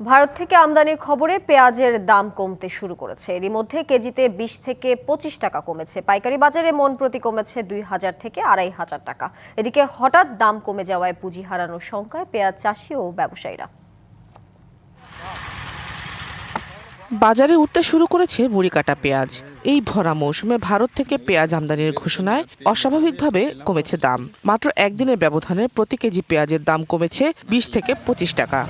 ভারত থেকে আমদানির খবরে পেঁয়াজের দাম কমতে শুরু করেছে। এরই মধ্যে কেজিতে বিশ থেকে পঁচিশ টাকা কমেছে। পাইকারি বাজারে মন প্রতি কমেছে দুই হাজার থেকে আড়াই হাজার টাকা। এদিকে হঠাৎ দাম কমে যাওয়ায় পুঁজি হারানোর শঙ্কায় পেঁয়াজ চাষি ও ব্যবসায়ীরা। বাজারে উঠতে শুরু করেছে মুড়ি কাটা পেঁয়াজ। এই ভরা মৌসুমে ভারত থেকে পেঁয়াজ আমদানির ঘোষণায় অস্বাভাবিকভাবে কমেছে দাম। মাত্র একদিনের ব্যবধানে প্রতি কেজি পেঁয়াজের দাম কমেছে বিশ থেকে পঁচিশ টাকা।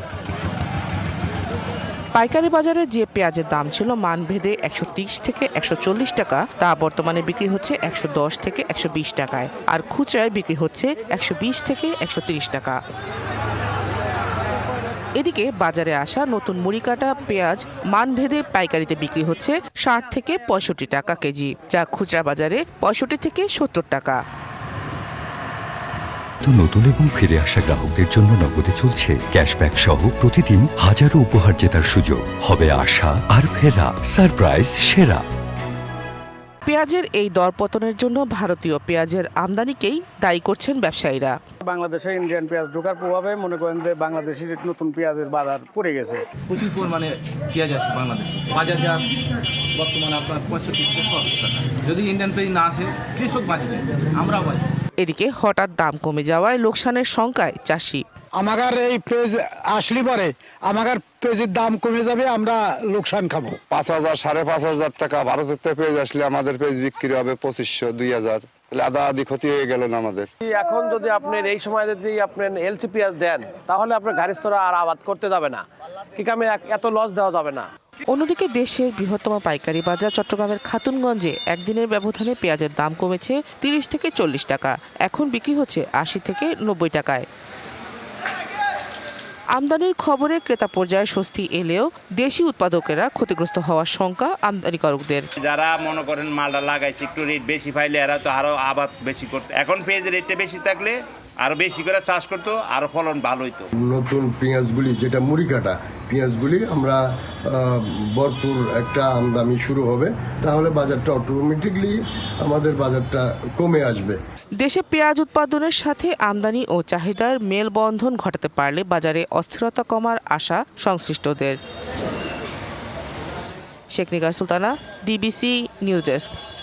পাইকারি বাজারে যে পেঁয়াজের দাম ছিল মানভেদে একশো থেকে একশো চল্লিশ টাকা, তা বর্তমানে বিক্রি হচ্ছে একশো দশ থেকে একশো বিশ টাকায়, আর খুচরায় বিক্রি হচ্ছে একশো বিশ থেকে একশো টাকা। এদিকে বাজারে আসা নতুন মুড়ি কাটা পেঁয়াজ মানভেদে পাইকারিতে বিক্রি হচ্ছে ষাট থেকে পঁয়ষট্টি টাকা কেজি, যা খুচরা বাজারে পঁয়ষট্টি থেকে সত্তর টাকা। তো নতুন এবং ফিরে আসা গ্রাহকদের জন্য নগদে চলছে ক্যাশব্যাক সহ প্রতিদিন হাজারো উপহার জেতার সুযোগ। হবে আশা আর ফেরা। সারপ্রাইজ সেরা। পেঁয়াজের এই দরপতনের জন্য ভারতীয় পেঁয়াজের আমদানিকেই দায়ী করছেন ব্যবসায়ীরা। বাংলাদেশে ইন্ডিয়ান পেঁয়াজ ঢোকার প্রভাবে মনে করেন যে বাংলাদেশের নতুন পেঁয়াজের বাজার পড়ে গেছে। প্রচুর পরিমাণে পেঁয়াজ আছে বাংলাদেশে। বাজারজাত বর্তমানে আপনার পঁয়ষট্টি থেকে সত্তর টাকা। যদি ইন্ডিয়ান পেঁয়াজ না আসে কৃষক বাঁচবে আমরাও বাঁচব। এদিকে হঠাৎ দাম কমে যাওয়ায় লোকসানের শঙ্কায় চাষি। আমাদের এই পেজ আসলে পরে আমাদের পেজের দাম কমে যাবে আমরা লোকসান খাব। পাঁচ হাজার সাড়ে পাঁচ হাজার টাকা ভারতের থেকে পেজ আসলে আমাদের পেজ বিক্রি হবে পঁচিশশো দুই হাজার। তাহলে আদা আদি ক্ষতি হয়ে গেল না আমাদের। এখন যদি আপনার এই সময় যদি আপনার এলসি পেঁয়াজ দেন তাহলে আপনার গাড়িস্তরা আর আবাদ করতে যাবে না। কি কামে এত লস দেওয়া যাবে না। অন্যদিকে দেশের বৃহত্তম পাইকারি বাজার চট্টগ্রামের খাতুনগঞ্জে একদিনের ব্যবধানে পেঁয়াজের দাম কমেছে তিরিশ থেকে চল্লিশ টাকা। এখন বিক্রি হচ্ছে আশি থেকে নব্বই টাকায়। আমদানির খবরে ক্রেতা পর্যায়ে স্বস্তি এলেও দেশি উৎপাদকেরা ক্ষতিগ্রস্ত হওয়ার শঙ্কা আমদানিকারকদের। যারা মনে করেন মালটা লাগাইছে, একটু রেট বেশি পাইলে এরা তো আরও আবাদ বেশি করতো এখন পেঁয়াজের রেটটা বেশি থাকলে আরও বেশি করে চাষ করতো আরও ফলন ভালো হইতো। নতুন পেঁয়াজগুলি যেটা মুড়ি কাটা পেঁয়াজগুলি আমরা ভরপুর একটা আমদানি শুরু হবে। তাহলে বাজারটা অটোমেটিকলি আমাদের বাজারটা কমে আসবে। দেশে পেঁয়াজ উৎপাদনের সাথে আমদানি ও চাহিদার মেলবন্ধন ঘটাতে পারলে বাজারে অস্থিরতা কমার আশা সংশ্লিষ্টদের। Sheikh Nigar Sultana DBC news desk